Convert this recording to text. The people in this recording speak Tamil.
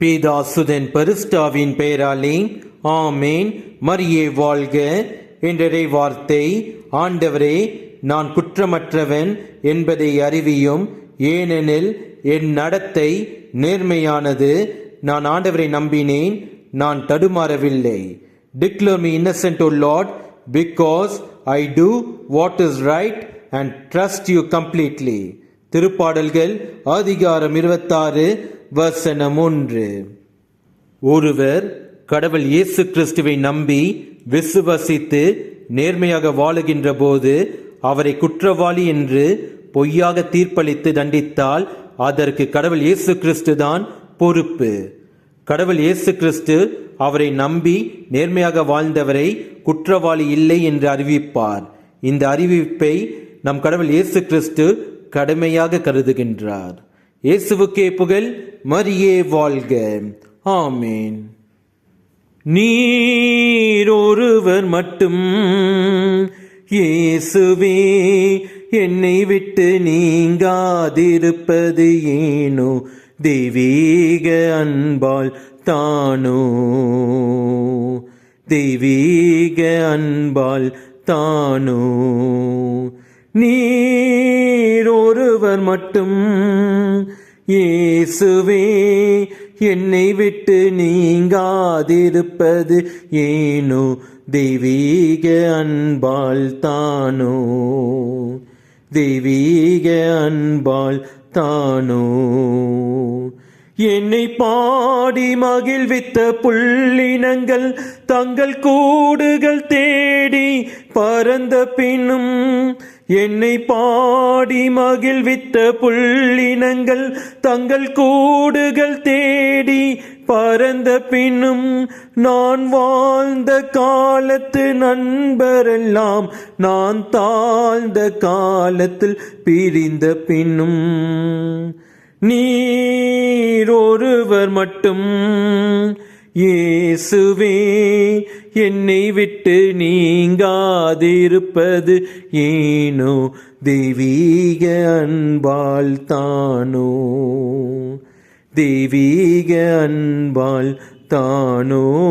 பீதாசுதன் பரிஸ்டாவின் பெயராலே ஆமேன். மரியே வாழ்க. என்றரை வார்த்தை ஆண்டவரே நான் குற்றமற்றவன் என்பதை அறிவியும். ஏனெனில் என் நடத்தை நேர்மையானது. நான் ஆண்டவரை நம்பினேன் நான் தடுமாறவில்லை. Declare me innocent O Lord because I do what is right and trust you completely திருப்பாடல்கள் அதிகாரம் இருபத்தாறு வசனம் ஒன்று. ஒருவர் கடவுள் இயேசு கிறிஸ்துவை நம்பி விசுவசித்து நேர்மையாக வாழுகின்ற போது அவரை குற்றவாளி என்று பொய்யாக தீர்ப்பளித்து தண்டித்தால் அதற்கு கடவுள் இயேசு கிறிஸ்து தான் பொறுப்பு. கடவுள் இயேசு கிறிஸ்து அவரை நம்பி நேர்மையாக வாழ்ந்தவரை குற்றவாளி இல்லை என்று அறிவிப்பார். இந்த அறிவிப்பை நம் கடவுள் இயேசு கிறிஸ்து கடுமையாக கருதுகின்றார். இயேசுவுக்கே புகழ் மரியே வாழ்க. ஆமேன். நீர் ஒருவர் மட்டும் இயேசுவே என்னை விட்டு நீங்காதிருப்பது ஏனோ? தெய்வீக அன்பால் தானோ? தெய்வீக அன்பால் தானோ? நீர் ஒருவர் மட்டும் இயேசுவே என்னை விட்டு நீங்காதிருப்பது ஏனோ? தெய்வீக அன்பால் தானோ? தெய்வீக அன்பால் தானோ? என்னை பாடி மகிழ்வித்த புள்ளினங்கள் தங்கள் கூடுகள் தேடி பறந்த பின்னும் என்னை பாடி மகிழ்வித்த புள்ளினங்கள் தங்கள் கூடுகள் தேடி பறந்த பின்னும் நான் வாழ்ந்த காலத்து நண்பரெல்லாம் நான் தாழ்ந்த காலத்தில் பிரிந்த பின்னும். நீர் ஒருவர் மட்டும். இயேசுவே என்னை விட்டு நீங்காதிருப்பது ஏனோ? தெய்வீக அன்பால் தானோ? தெய்வீக அன்பால் தானோ?